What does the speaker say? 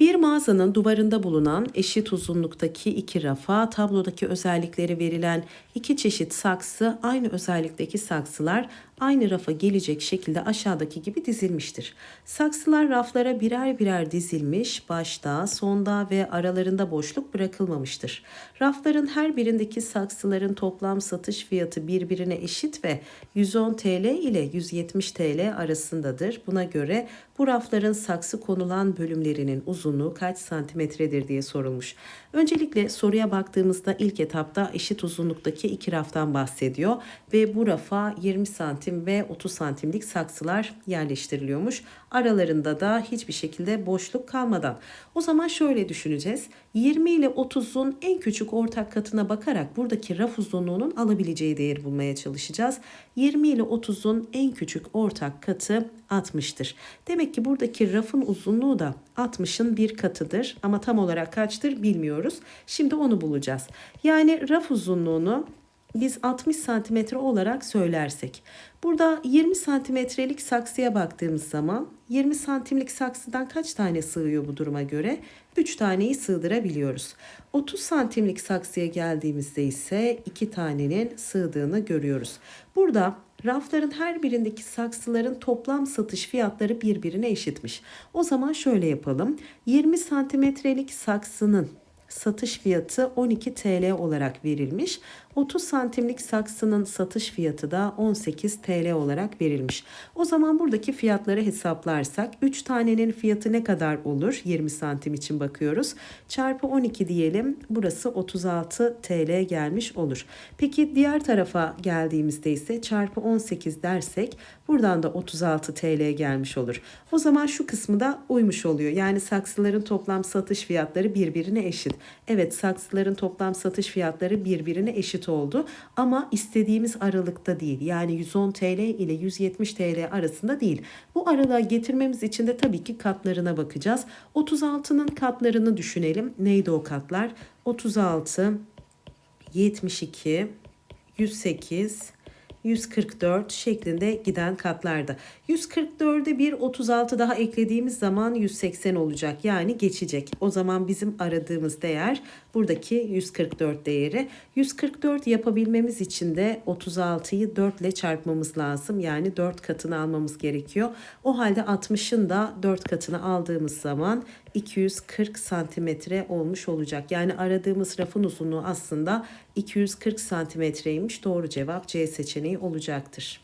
Bir mağazanın duvarında bulunan eşit uzunluktaki iki rafa, tablodaki özellikleri verilen iki çeşit saksı, aynı özellikteki saksılar aynı rafa gelecek şekilde aşağıdaki gibi dizilmiştir. Saksılar raflara birer birer dizilmiş, başta, sonda ve aralarında boşluk bırakılmamıştır. Rafların her birindeki saksıların toplam satış fiyatı birbirine eşit ve 110 TL ile 170 TL arasındadır. Buna göre bu rafların saksı konulan bölümlerinin uzunluğu kaç santimetredir diye sorulmuş. Öncelikle soruya baktığımızda ilk etapta eşit uzunluktaki iki raftan bahsediyor ve bu rafa 20 santim ve 30 santimlik saksılar yerleştiriliyormuş. Aralarında da hiçbir şekilde boşluk kalmadan. O zaman şöyle düşüneceğiz. 20 ile 30'un en küçük ortak katına bakarak buradaki raf uzunluğunun alabileceği değeri bulmaya çalışacağız. 20 ile 30'un en küçük ortak katı 60'tır. Demek ki buradaki rafın uzunluğu da 60'ın bir katıdır ama tam olarak kaçtır bilmiyoruz. Şimdi onu bulacağız. Yani raf uzunluğunu biz 60 santimetre olarak söylersek. Burada 20 santimetrelik saksıya baktığımız zaman 20 santimlik saksıdan kaç tane sığıyor bu duruma göre? 3 taneyi sığdırabiliyoruz. 30 santimlik saksıya geldiğimizde ise 2 tanenin sığdığını görüyoruz. Burada rafların her birindeki saksıların toplam satış fiyatları birbirine eşitmiş. O zaman şöyle yapalım. 20 santimetrelik saksının satış fiyatı 12 TL olarak verilmiş. 30 santimlik saksının satış fiyatı da 18 TL olarak verilmiş. O zaman buradaki fiyatları hesaplarsak 3 tanenin fiyatı ne kadar olur? 20 santim için bakıyoruz. Çarpı 12 diyelim. Burası 36 TL gelmiş olur. Peki diğer tarafa geldiğimizde ise çarpı 18 dersek buradan da 36 TL gelmiş olur. O zaman şu kısmı da uymuş oluyor. Yani saksıların toplam satış fiyatları birbirine eşit. Evet saksıların toplam satış fiyatları birbirine eşit oldu ama istediğimiz aralıkta değil. Yani 110 TL ile 170 TL arasında değil. Bu aralığa getirmemiz için de tabii ki katlarına bakacağız. 36'nın katlarını düşünelim. Neydi o katlar? 36, 72, 108, 144 şeklinde giden katlarda. 144'e bir 36 daha eklediğimiz zaman 180 olacak. Yani geçecek. O zaman bizim aradığımız değer buradaki 144 değeri. 144 yapabilmemiz için de 36'yı 4 ile çarpmamız lazım. Yani 4 katını almamız gerekiyor. O halde 60'ın da 4 katını aldığımız zaman 240 santimetre olmuş olacak. Yani aradığımız rafın uzunluğu aslında 240 santimetreymiş. Doğru cevap C seçeneği olacaktır.